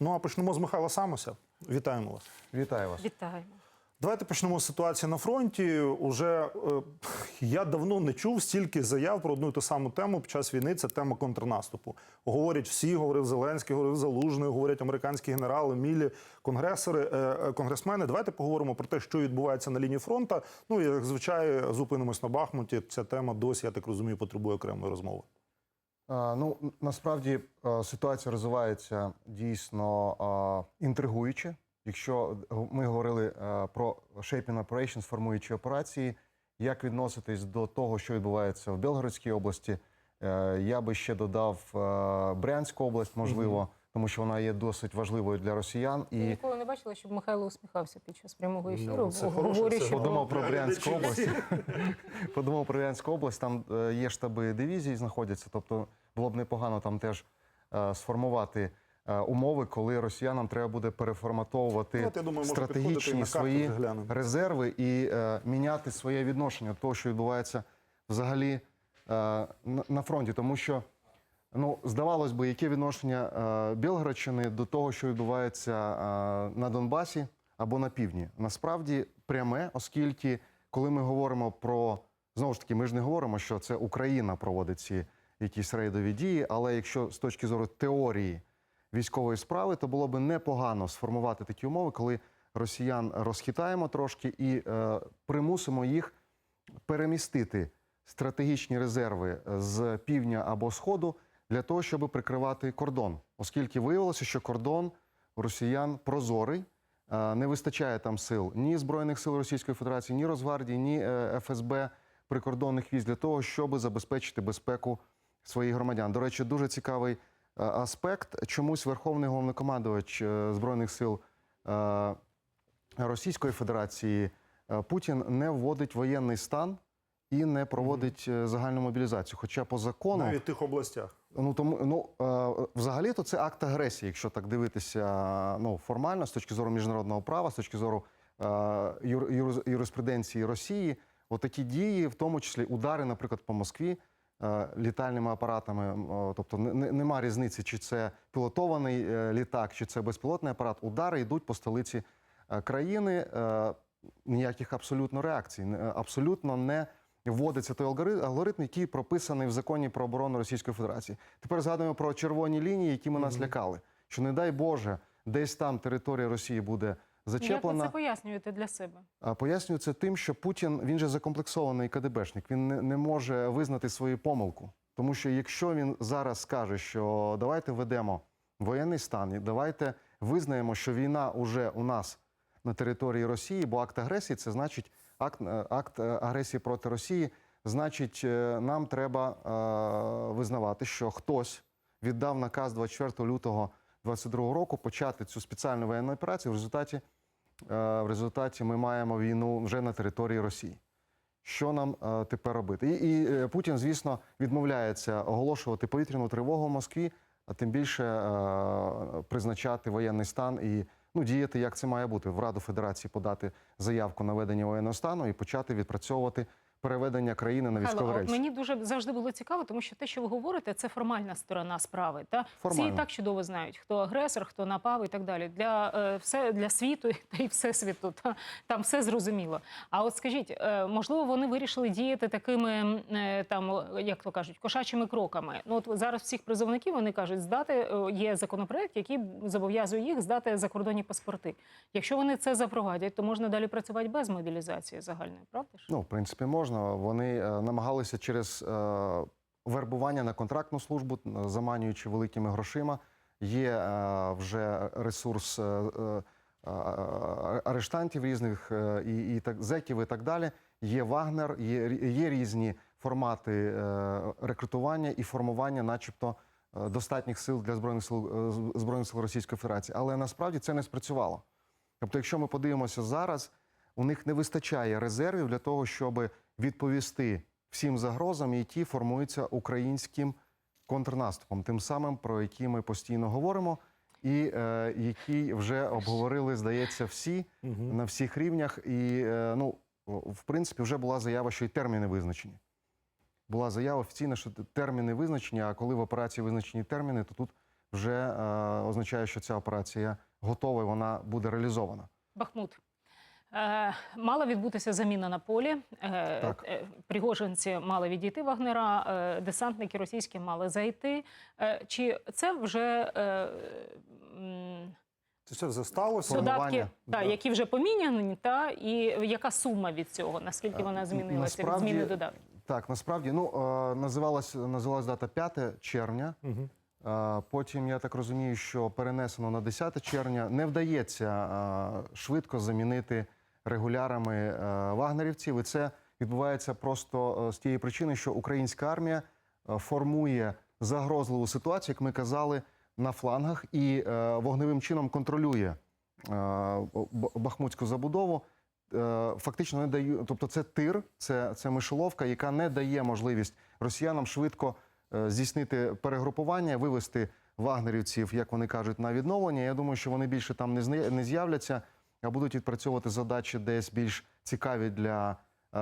Ну а почнемо з Михайла Самося. Вітаємо вас. Вітаю вас. Вітаємо. Давайте почнемо з ситуації на фронті. Уже е, я давно не чув стільки заяв про одну і ту саму тему під час війни. Це тема контрнаступу. Говорять всі, говорив Зеленський, говорив Залужний, говорять американські генерали, мілі, конгресори, е, е, конгресмени. Давайте поговоримо про те, що відбувається на лінії фронту. Ну і як звичай, зупинимось на Бахмуті. Ця тема досі, я так розумію, потребує окремої розмови. Ну насправді ситуація розвивається дійсно інтригуюче. Якщо ми говорили про Shaping Operations, формуючі операції, як відноситись до того, що відбувається в Белгородській області, е, я би ще додав Брянську область, можливо, тому що вона є досить важливою для росіян. Я І ніколи не бачила, щоб Михайло усміхався під час прямого ефіру, Ну, це бо говорячи подумав про Брянську область. Подумав про Брянську область. Там е, є штаби дивізій, знаходяться. Тобто було б непогано там теж е, сформувати е, умови, коли росіянам треба буде переформатовувати Ну, от, я думаю, може підходити і стратегічні на карту свої вже глянемо. резерви і е, міняти своє відношення до того, що відбувається взагалі е, на, на фронті, тому що. Ну, здавалось би, яке відношення е, Білгородщини до того, що відбувається е, на Донбасі або на півдні? Насправді пряме, оскільки коли ми говоримо про знову ж таки, ми ж не говоримо, що це Україна проводить ці якісь рейдові дії, але якщо з точки зору теорії військової справи, то було би непогано сформувати такі умови, коли росіян розхитаємо трошки і е, примусимо їх перемістити стратегічні резерви з півдня або сходу для того, щоб прикривати кордон, оскільки виявилося, що кордон росіян прозорий, е, не вистачає там сил ні збройних сил Російської Федерації, ні Росгвардії, ні е, ФСБ прикордонних військ для того, щоб забезпечити безпеку своїх громадян. До речі, дуже цікавий е, аспект. Чомусь Верховний головнокомандувач е, збройних сил. е, Російської Федерації Путін не вводить воєнний стан і не проводить загальну мобілізацію. Хоча по закону, Навіть в тих областях. ну тому ну взагалі то це акт агресії, якщо так дивитися ну формально з точки зору міжнародного права, з точки зору юр, юр, юриспруденції Росії. Отакі дії, в тому числі удари, наприклад, по Москві. Е, Літальними апаратами, тобто не- не- нема різниці, чи це пілотований е, літак, чи це безпілотний апарат. Удари йдуть по столиці е, країни. Ніяких абсолютно реакцій, абсолютно не вводиться той алгори- алгоритм, який прописаний в законі про оборону Російської Федерації. Тепер згадуємо про червоні лінії, які ми нас лякали. Що не дай Боже, десь там територія Росії буде як ви це пояснюєте для себе? Пояснюю це тим, що Путін він же закомплексований КДБшник. Він не, не може визнати свою помилку. Тому що якщо він зараз скаже, що давайте ведемо воєнний стан, і давайте визнаємо, що війна уже у нас на території Росії, бо акт агресії це значить акт, е, акт е, агресії проти Росії. Значить, е, нам треба е, визнавати, що хтось віддав наказ 24 лютого 2022 року почати цю спеціальну воєнну операцію. В результаті Е, в результаті ми маємо війну вже на території Росії. Що нам е, тепер робити? І, і е, Путін, звісно, відмовляється оголошувати повітряну тривогу в Москві, а тим більше призначати воєнний стан і ну, діяти, як це має бути, в Раду Федерації подати заявку на ведення воєнного стану і почати відпрацьовувати переведення країни на військовий рейс. мені дуже завжди було цікаво, тому що те, що ви говорите, це формальна сторона справи. Та всі і так чудово знають, хто агресор, хто напав і так далі. Для е, все для світу та й всесвіту. Та там все зрозуміло. А от скажіть, е, можливо, вони вирішили діяти такими е, там, як то кажуть, кошачими кроками. Ну от зараз всіх призовників вони кажуть, здати є законопроект, який зобов'язує їх здати закордонні паспорти. Якщо вони це запровадять, то можна далі працювати без мобілізації загальної, правда ж? Ну, в принципі, можна. Вони е, намагалися через е, вербування на контрактну службу, заманюючи великими грошима. Є е, вже ресурс арештантів різних і, і так зеків і так далі. Є Вагнер, є, є різні формати рекрутування і формування, начебто, достатніх сил для збройних сил збройних сил Російської Федерації. Але насправді це не спрацювало. Тобто, якщо ми подивимося зараз, у них не вистачає резервів для того, щоб відповісти всім загрозам, які формуються українським контрнаступом, тим самим, про які ми постійно говоримо, і е, які вже обговорили, здається, всі на всіх рівнях. І е, ну, в принципі, вже була заява, що і терміни визначені. Була заява офіційна, що терміни визначені, а коли в операції визначені терміни, то тут вже е, означає, що ця операція готова і вона буде реалізована. Бахмут. Е, мала відбутися заміна на полі. Е, Так. е, Пригожинці мали відійти Вагнера, десантники російські мали зайти. Чи це вже Це все вже сталося. Додатки, та, Да. які вже поміняні, та і яка сума від цього? Наскільки вона змінилася від зміни додатків? Так, насправді, ну е, називалась називалась дата 5 червня. Угу. Потім я так розумію, що перенесено на 10 червня. Не вдається швидко замінити регулярами е, вагнерівців. І це відбувається просто е, з тієї причини, що українська армія е, формує загрозливу ситуацію, як ми казали, на флангах і вогневим чином контролює бахмутську забудову. Фактично не даю, тобто це тир, це, це мишоловка, яка не дає можливість росіянам швидко здійснити перегрупування, вивести вагнерівців, як вони кажуть, на відновлення. Я думаю, що вони більше там не з'являться, а будуть відпрацьовувати задачі десь більш цікаві для е,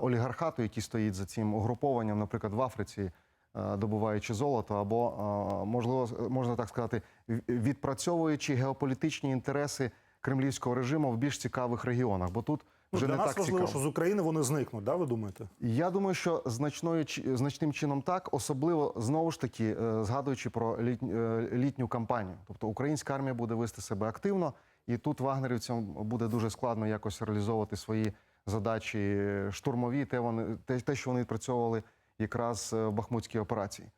олігархату, який стоїть за цим угрупованням, наприклад, в Африці, е, добуваючи золото, або е, можливо можна так сказати, відпрацьовуючи геополітичні інтереси кремлівського режиму в більш цікавих регіонах. Бо тут Ну, вже для не нас так важливо, цікаво. що з України вони зникнуть, да, ви думаєте? Я думаю, що значною значним чином так, особливо знову ж таки е, згадуючи про літню, е, літню кампанію. Тобто українська армія буде вести себе активно, і тут вагнерівцям буде дуже складно якось реалізовувати свої задачі штурмові, те вони те, те, що вони відпрацьовували якраз е, в бахмутській операції.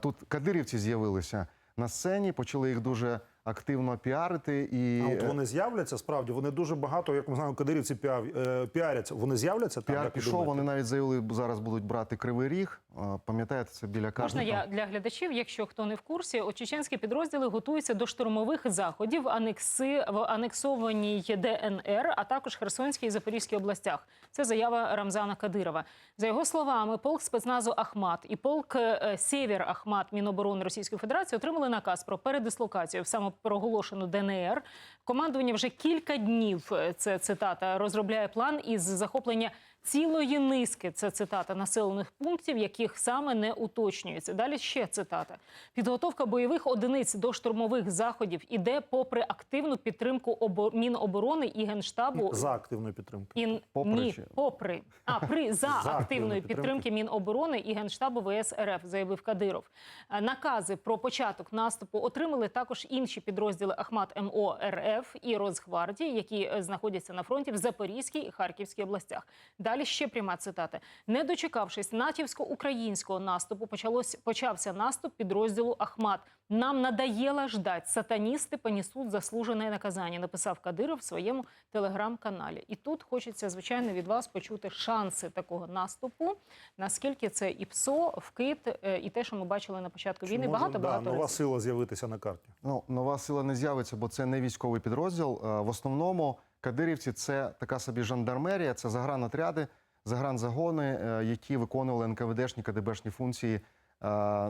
Тут кадирівці з'явилися на сцені, почали їх дуже активно піарити і А от вони з'являться справді. Вони дуже багато, як ми знаємо, кадирівці е, піаряться. Вони з'являться там. піар як пішов. думаєте? Вони навіть заявили, зараз будуть брати кривий ріг. Пам'ятаєте, це біля Можна я для глядачів, якщо хто не в курсі, чеченські підрозділи готуються до штурмових заходів анекси в анексованій ДНР, а також Херсонській і Запорізькій областях. Це заява Рамзана Кадирова. За його словами, полк спецназу Ахмат і полк е, Сєвєр Ахмат Міноборони Російської Федерації отримали наказ про передислокацію в самопроголошену ДНР. Командування вже кілька днів. е, Це цитата розробляє план із захоплення цілої низки. Це цитата населених пунктів, яких саме не уточнюється. Далі ще цитата: підготовка бойових одиниць до штурмових заходів іде попри активну підтримку обо... Міноборони і генштабу. за активної підтримки. І Попри ні, чи- попри а при за, активної активної підтримки. підтримки Міноборони і генштабу ВС РФ, заявив Кадиров. Е, Накази про початок наступу отримали також інші підрозділи Ахмат МО РФ і Росгвардії, які е, знаходяться на фронті в Запорізькій і Харківській областях. Далі ще пряма цитата: не дочекавшись натівсько-українського наступу, почалось почався наступ підрозділу Ахмат. Нам надоело ждать. Сатаністи понесуть заслужене наказання. Написав Кадиров в своєму телеграм-каналі. І тут хочеться звичайно від вас почути шанси такого наступу. Наскільки це і ПСО, вкид, е, і те, що ми бачили на початку війни. Багато да, багато нова разів. сила з'явитися на карті. Ну, нова сила не з'явиться, бо це не військовий підрозділ. Е, В основному кадирівці це така собі жандармерія, це загранотряди, загранзагони, е, які виконували НКВДшні КДБшні функції е,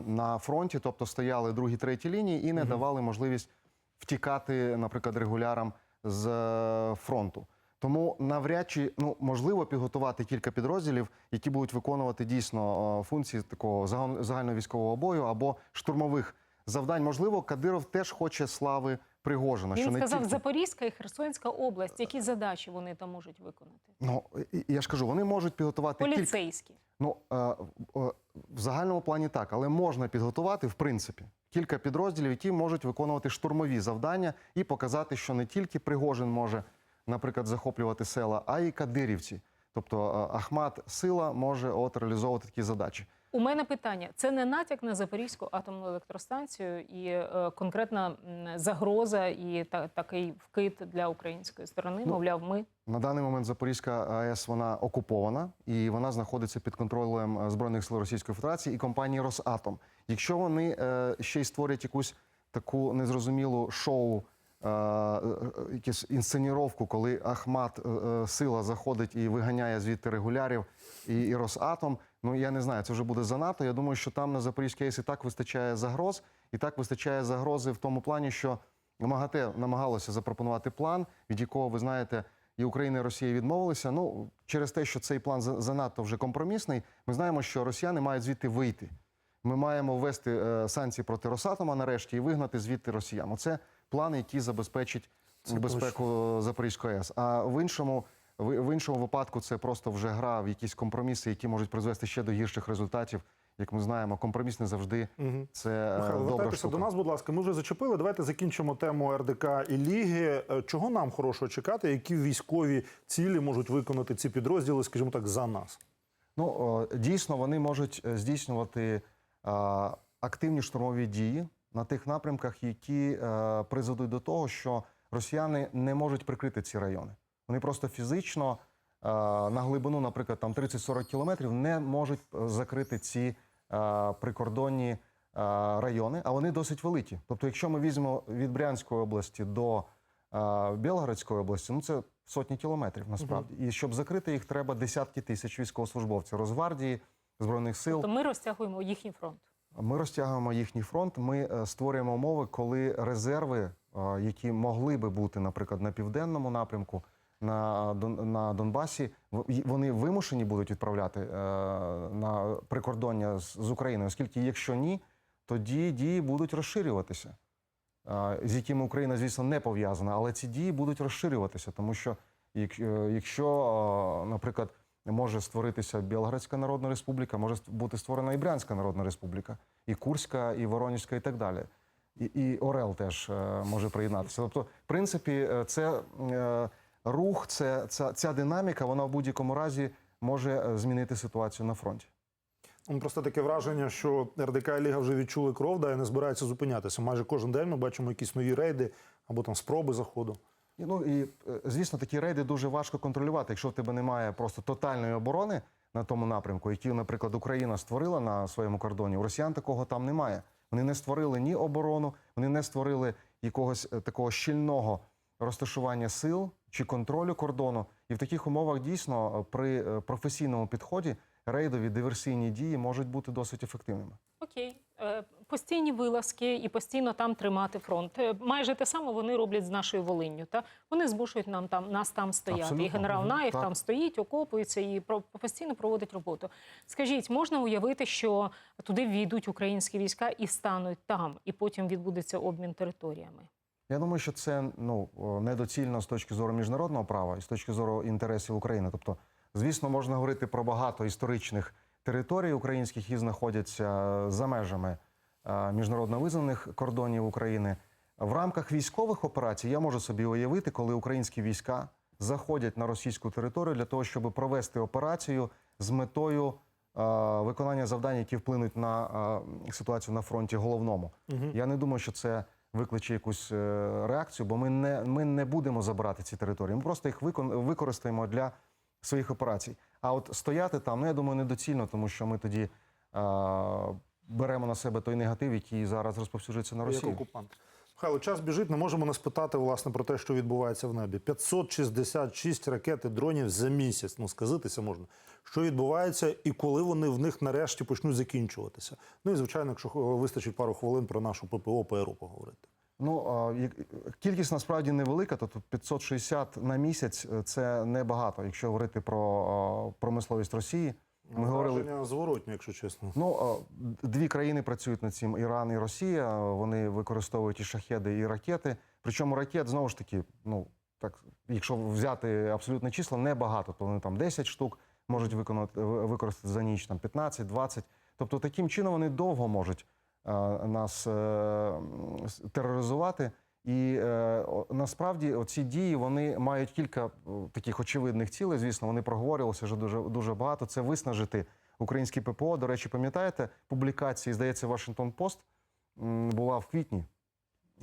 на фронті, тобто стояли другі, треті лінії і не давали можливість втікати, наприклад, регулярам з е, фронту. Тому навряд чи ну можливо підготувати кілька підрозділів, які будуть виконувати дійсно функції такого загал- загальновійськового бою або штурмових завдань. Можливо, Кадиров теж хоче слави Пригожина. що не сказав тільки... Запорізька і Херсонська область. Які задачі вони там можуть виконати? Ну я ж кажу, вони можуть підготувати кілька. Поліцейські. Ну е, е, в загальному плані так, але можна підготувати в принципі кілька підрозділів, які можуть виконувати штурмові завдання і показати, що не тільки Пригожин може, наприклад, захоплювати села, а й кадирівці. Тобто е, Ахмат сила може от реалізовувати такі задачі. У мене питання: це не натяк на Запорізьку атомну електростанцію і е, конкретна загроза і та, такий вкид для української сторони. Ну, Мовляв, ми На даний момент Запорізька АЕС вона окупована і вона знаходиться під контролем е, збройних сил Російської Федерації і компанії Росатом. Якщо вони е, ще й створять якусь таку незрозумілу шоу, е, е, якусь інсценіровку, коли Ахмат е, е, сила заходить і виганяє звідти регулярів і, і Росатом. Ну я не знаю, це вже буде занадто. Я думаю, що там на Запорізькій АЕС і так вистачає загроз, і так вистачає загрози в тому плані, що МАГАТЕ намагалося запропонувати план, від якого ви знаєте. І Україна і Росія відмовилися. Ну через те, що цей план за- занадто вже компромісний. Ми знаємо, що росіяни мають звідти вийти. Ми маємо ввести е, санкції проти Росатома нарешті і вигнати звідти росіян. Оце план, який забезпечить Це безпеку Запорізької АЕС. А в іншому, в, в іншому випадку це просто вже гра в якісь компроміси, які можуть призвести ще до гірших результатів. Як ми знаємо, компроміс не завжди Мгм. це е, Михайло, добра штука. до нас, будь ласка. Ми вже зачепили. Давайте закінчимо тему РДК і Ліги. Е, Чого нам хорошого чекати? Які військові цілі можуть виконати ці підрозділи, скажімо так, за нас? Ну дійсно вони можуть е, здійснювати активні штурмові дії на тих напрямках, які призведуть до того, що росіяни не можуть прикрити ці райони. Вони просто фізично е, на глибину, наприклад, там 30-40 кілометрів, не можуть е, закрити ці е, прикордонні райони, а вони досить великі. Тобто, якщо ми візьмемо від Брянської області до Білгородської області, ну це сотні кілометрів насправді. І щоб закрити їх, треба десятки тисяч військовослужбовців Росгвардії, Збройних сил. То ми розтягуємо їхній фронт. Ми розтягуємо їхній фронт. Ми створюємо умови, коли резерви, які могли би бути, наприклад, на південному напрямку, на, на Донбасі, вони вимушені будуть відправляти е, на прикордоння з, Україною, оскільки, якщо ні, тоді дії будуть розширюватися, е, з якими Україна, звісно, не пов'язана, але ці дії будуть розширюватися, тому що е, якщо, наприклад, може створитися Білградська Народна Республіка, може бути створена і Брянська Народна Республіка, і Курська, і Воронезька, і так далі. І, і Орел теж може приєднатися. Тобто, в принципі, це рух, це, ця, ця динаміка, вона в будь-якому разі може е, змінити ситуацію на фронті. Ну, Просто таке враження, що РДК і Ліга вже відчули кров, да, і не збираються зупинятися. Майже кожен день ми бачимо якісь нові рейди або там спроби заходу. Ну і е, звісно, такі рейди дуже важко контролювати, якщо в тебе немає просто тотальної оборони на тому напрямку, який, наприклад, Україна створила на своєму кордоні. У росіян такого там немає. Вони не створили ні оборону, вони не створили якогось е, такого щільного розташування сил чи контролю кордону. І в таких умовах дійсно при е, професійному підході рейдові диверсійні дії можуть бути досить ефективними. Окей, Е, постійні вилазки і постійно там тримати фронт. Е, Майже те саме вони роблять з нашою Волинню. Та вони змушують нам там нас там стояти. Абсолютно. І генерал. Наєв Так. там стоїть, окопується і постійно проводить роботу. Скажіть, можна уявити, що туди війдуть українські війська і стануть там, і потім відбудеться обмін територіями? Я думаю, що це ну недоцільно з точки зору міжнародного права і з точки зору інтересів України. Тобто, звісно, можна говорити про багато історичних територій українських, які знаходяться е, за межами е, міжнародно визнаних кордонів України. В рамках військових операцій я можу собі уявити, коли українські війська заходять на російську територію для того, щоб провести операцію з метою е, виконання завдань, які вплинуть на ситуацію на фронті головному. Я не думаю, що це викличе якусь е, реакцію, бо ми не, ми не будемо забирати ці території. Ми просто їх використаємо для своїх операцій. А от стояти там, ну я думаю, недоцільно, тому що ми тоді е, беремо на себе той негатив, який зараз розповсюджується на як окупант. Михайло, час біжить, не можемо не спитати власне про те, що відбувається в небі. 566 ракет і дронів за місяць. Ну сказитися можна. Що відбувається і коли вони в них нарешті почнуть закінчуватися. Ну і звичайно, якщо вистачить пару хвилин про нашу ППО ПРУ поговорити. Ну кількість насправді невелика, то тут 560 на місяць е, це небагато, якщо говорити про промисловість Росії. Ми говорили Враження зворотні, якщо чесно. Ну, дві країни працюють над цим: Іран і Росія. Вони використовують і шахеди, і ракети. Причому ракет знову ж таки, ну так, якщо взяти абсолютне число, небагато, то вони там 10 штук можуть виконати використати за ніч, там 15, 20. Тобто таким чином вони довго можуть е, нас е, тероризувати. І е, насправді ці дії вони мають кілька таких очевидних цілей. Звісно, вони проговорювалися вже дуже дуже багато. Це виснажити українське ППО. До речі, пам'ятаєте публікації, здається, Вашингтон Пост була в квітні,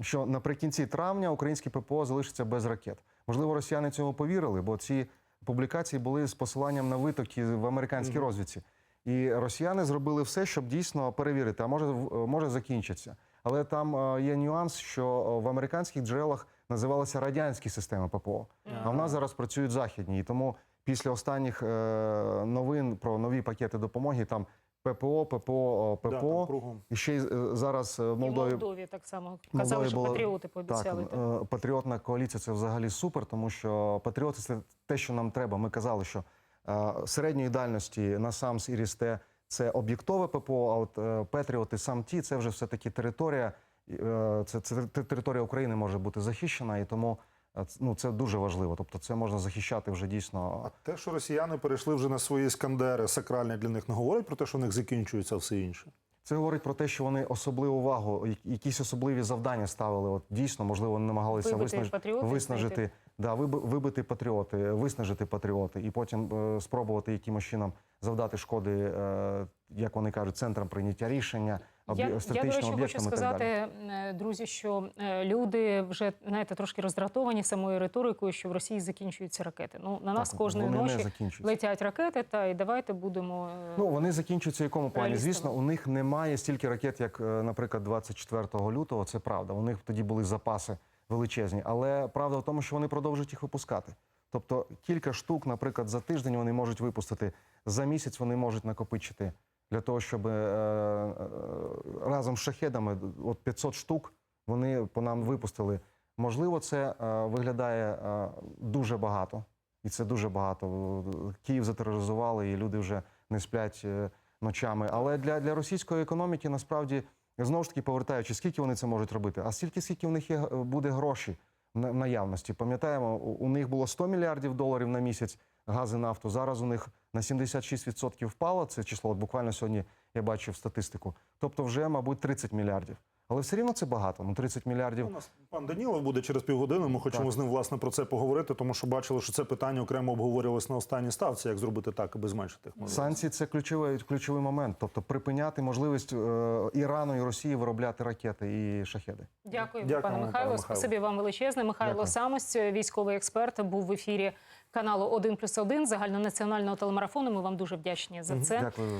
що наприкінці травня українське ППО залишиться без ракет. Можливо, росіяни цього повірили, бо ці публікації були з посиланням на витоки в американській розвідці. І росіяни зробили все, щоб дійсно перевірити, а може, може закінчиться. Але там е, є нюанс, що е, в американських джерелах називалися радянські системи ППО, а в нас зараз працюють західні. І тому після останніх е, новин про нові пакети допомоги там ППО, ППО, Да, ППО. кругом. І ще й зараз в І Молдові Молдові так само казали, що було- патріоти пообіцяли. Так, патріотна коаліція це взагалі супер, тому що патріоти це те, що нам треба. Ми казали, що середньої дальності на САМС і Рісте це об'єктове ППО, а от е, Петріот і сам ті це вже все-таки територія. е, Це, це територія України може бути захищена, і тому е, ну, це дуже важливо. Тобто, це можна захищати вже дійсно. А те, що росіяни перейшли вже на свої іскандери, сакральні для них не говорить про те, що в них закінчується все інше. Це говорить про те, що вони особливу увагу, якісь особливі завдання ставили. От дійсно, можливо, вони намагалися виснаж... виснажити, знайти. Да, виби- вибити патріоти, виснажити патріоти, і потім е, спробувати якимось чином завдати шкоди, е, як вони кажуть, центрам прийняття рішення, Я, я, до речі, хочу сказати, е, друзі, що люди вже знаєте трошки роздратовані самою риторикою, що в Росії закінчуються ракети. Ну на нас Так, кожної ночі летять ракети, та і давайте будемо Ну вони закінчуються в якому плані? Звісно, у них немає стільки ракет, як, наприклад, 24 лютого. Це правда. У них тоді були запаси величезні. Але правда в тому, що вони продовжують їх випускати. Тобто кілька штук, наприклад, за тиждень вони можуть випустити, за місяць вони можуть накопичити для того, щоб е, е, разом з шахедами, от 500 штук, вони по нам випустили. Можливо, це е, виглядає е, дуже багато, і це дуже багато. Київ затероризували, і люди вже не сплять е, ночами. Але для, для російської економіки насправді знову ж таки повертаючи, скільки вони це можуть робити, а стільки, скільки в них є е, буде гроші на- наявності. Пам'ятаємо, у них було 100 мільярдів доларів на місяць гази нафту. Зараз у них на 76% впало це число. От буквально сьогодні я бачив статистику. Тобто, вже, мабуть, 30 мільярдів. Але все рівно це багато. Ну 30 мільярдів. У нас пан Данілов буде через півгодини. Ми хочемо Так. з ним власне про це поговорити, тому що бачили, що це питання окремо обговорювалось на останній ставці. Як зробити так, аби зменшити їх. Санкції це ключовий, ключовий момент, тобто припиняти можливість е, Ірану і Росії виробляти ракети і шахеди. Дякую, Дякуємо, пане пане Михайло. Михайло. Спасибі вам величезне. Михайло Дякую. Самость, військовий експерт, був в ефірі каналу 1+,1 загальнонаціонального телемарафону. Ми вам дуже вдячні за це. Дякую.